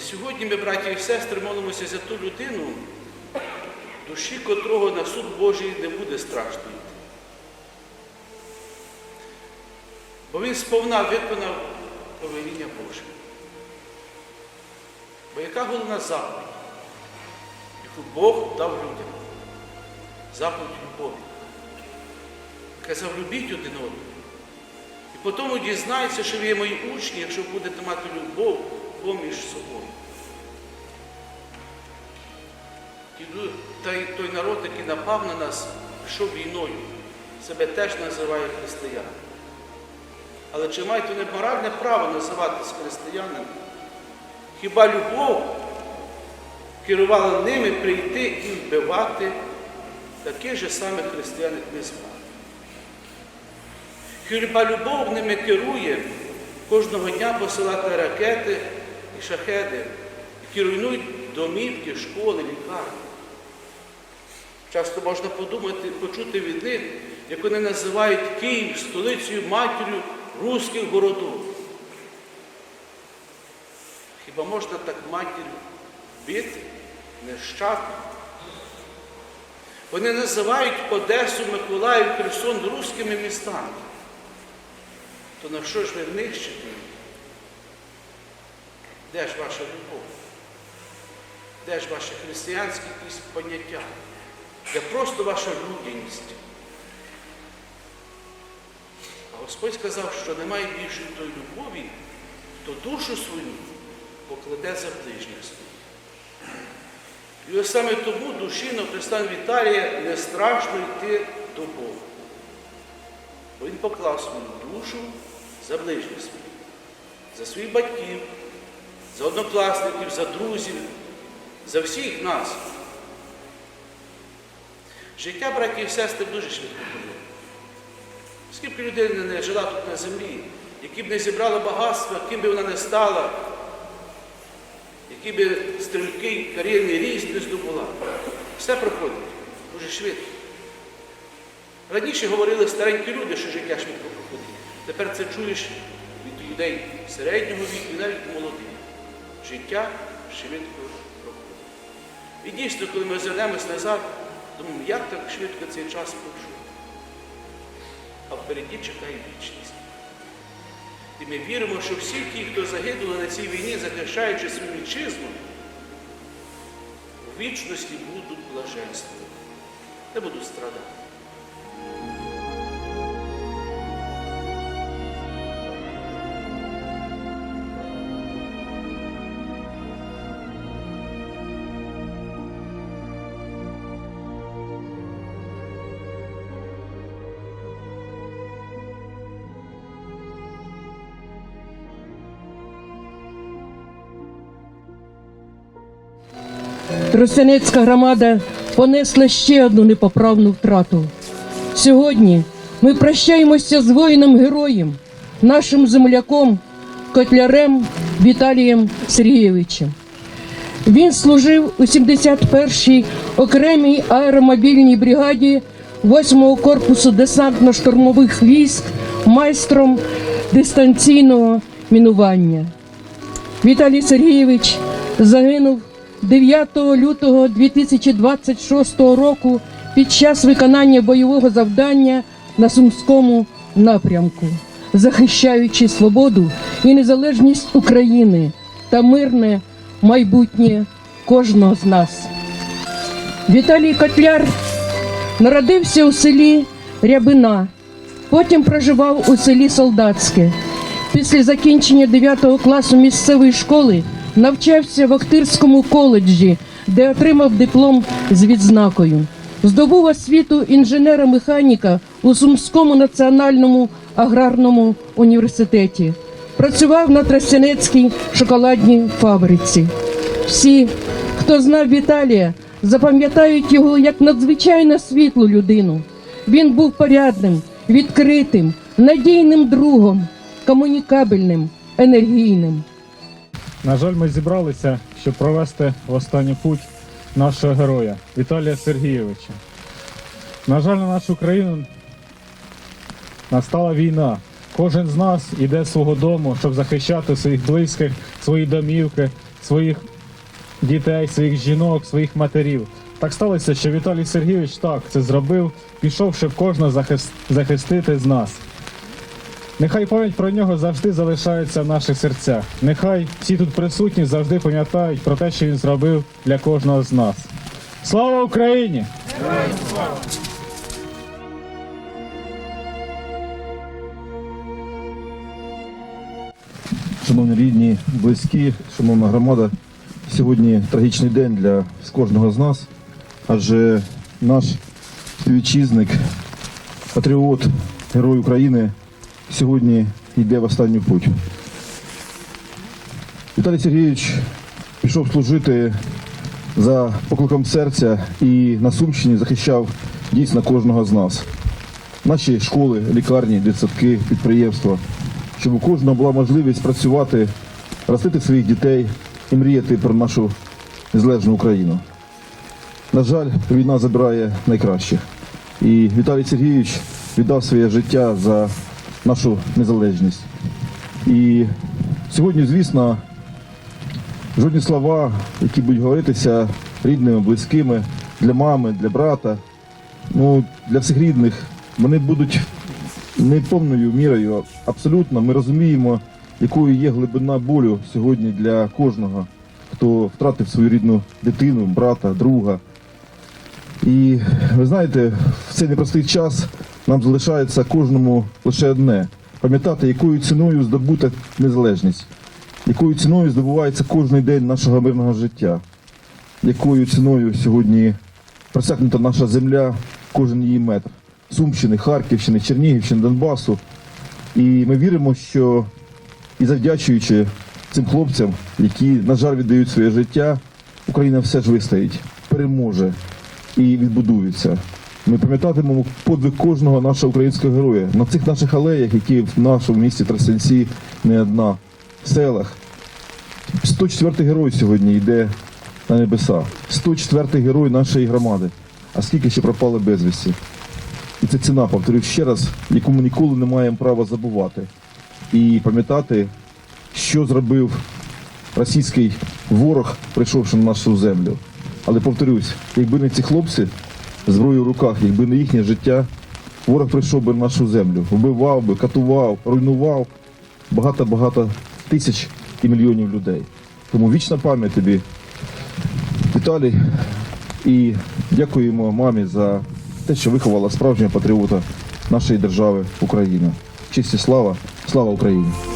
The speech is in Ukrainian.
сьогодні ми, браті і сестри, молимося за ту людину, душі котрого на суд Божий не буде страшно йти. Бо він сповна виконав повеління Боже. Бо яка головна заповідь, яку Бог дав людям? Заповідь любові. Казав, любіть один одного. І потім дізнається, що ви є мої учні, якщо будете мати любов поміж собою. Ті лю- Той, народ, який напав на нас, пішов війною, себе теж називає християни. Але чи мають вони моральне право називатися християнами? Хіба любов керувала ними прийти і вбивати таких же самих християн, як ми з вами? Хіба любов ними керує кожного дня посилати ракети і шахеди, які руйнують домівки, школи, лікарні? Часто можна подумати, почути від них, як вони називають Київ столицею матір'ю руських городов. Хіба можна так матір бити нещадно? Вони називають Одесу, Миколаїв, Херсон руськими містами. То на що ж ви нищите? Де ж ваша любов? Де ж ваші християнські якісь поняття? Де просто ваша людяність? А Господь сказав, що немає більшої тої любові, то душу свою покладе за ближніх. І ось саме тому душі на Христа Віталія не страшно йти до Бога. Бо Він поклав свою душу за ближніх своїх, за своїх батьків, за однокласників, за друзів, за всіх нас. Життя, браті і сестри, дуже швидко було. Скільки людей не жила тут на землі, які б не зібрала багатства, ким би вона не стала, який би стрімкий кар'єрний ріст не здобула. Все проходить дуже швидко. Раніше говорили старенькі люди, що життя швидко проходить. Тепер це чуєш від людей середнього віку і навіть молодих. Життя швидко проходить. І дійсно, коли ми озирнемось назад, думаємо, як так швидко цей час пройшов. А впереді чекає вічність. І ми віримо, що всі ті, хто загинули на цій війні, захищаючи свою вітчизну, у вічності будуть блаженствувати, не будуть страдати. Тростянецька громада понесла ще одну непоправну втрату. Сьогодні ми прощаємося з воїном-героєм, нашим земляком, котлярем Віталієм Сергійовичем. Він служив у 71-й окремій аеромобільній бригаді 8-го корпусу десантно-штурмових військ майстром дистанційного мінування. Віталій Сергійович загинув 9 лютого 2026 року під час виконання бойового завдання на Сумському напрямку, захищаючи свободу і незалежність України та мирне майбутнє кожного з нас. Віталій Котляр народився у селі Рябина, потім проживав у селі Солдатське. Після закінчення 9 класу місцевої школи навчався в Охтирському коледжі, де отримав диплом з відзнакою. Здобув освіту інженера-механіка у Сумському національному аграрному університеті. Працював на Тростянецькій шоколадній фабриці. Всі, хто знав Віталія, запам'ятають його як надзвичайно світлу людину. Він був порядним, відкритим, надійним другом, комунікабельним, енергійним. На жаль, ми зібралися, щоб провести в останню путь нашого героя Віталія Сергійовича. На жаль, на нашу країну настала війна. Кожен з нас іде з свого дому, щоб захищати своїх близьких, свої домівки, своїх дітей, своїх жінок, своїх матерів. Так сталося, що Віталій Сергійович так це зробив, пішов, щоб кожного захист... захистити з нас. Нехай пам'ять про нього завжди залишається в наших серцях. Нехай всі тут присутні завжди пам'ятають про те, що він зробив для кожного з нас. Слава Україні! Шановні рідні, близькі, шановна громада, сьогодні трагічний день для кожного з нас, адже наш співвітчизник, патріот, герой України сьогодні йде в останню путь. Віталій Сергійович пішов служити за покликом серця і на Сумщині захищав дійсно кожного з нас. Наші школи, лікарні, дитсадки, підприємства, щоб у кожного була можливість працювати, ростити своїх дітей і мріяти про нашу незалежну Україну. На жаль, війна забирає найкращих. І Віталій Сергійович віддав своє життя за нашу незалежність. І сьогодні, звісно, жодні слова, які будуть говоритися рідними, близькими, для мами, для брата, ну, для всіх рідних, вони будуть не повною мірою. Абсолютно ми розуміємо, якою є глибина болю сьогодні для кожного, хто втратив свою рідну дитину, брата, друга. І ви знаєте, в цей непростий час нам залишається кожному лише одне пам'ятати, якою ціною здобута незалежність, якою ціною здобувається кожен день нашого мирного життя, якою ціною сьогодні просякнута наша земля, кожен її метр. Сумщини, Харківщини, Чернігівщини, Донбасу. І ми віримо, що і завдячуючи цим хлопцям, які, на жаль, віддають своє життя, Україна все ж вистоїть, переможе і відбудується. Ми пам'ятатимемо подвиг кожного нашого українського героя на цих наших алеях, які в нашому місті Тростянці не одна, в селах. 104-й герой сьогодні йде на небеса. 104-й герой нашої громади. А скільки ще пропали безвісті? І це ціна, повторюю ще раз, яку ми ніколи не маємо права забувати. І пам'ятати, що зробив російський ворог, прийшовши на нашу землю. Але повторюсь, якби не ці хлопці, зброю в руках, якби не їхнє життя, ворог прийшов би на нашу землю, вбивав би, катував, руйнував багато-багато тисяч і мільйонів людей. Тому вічна пам'ять тобі, Віталій, і дякуємо мамі за те, що виховала справжнього патріота нашої держави Україна. Честь і слава, слава Україні!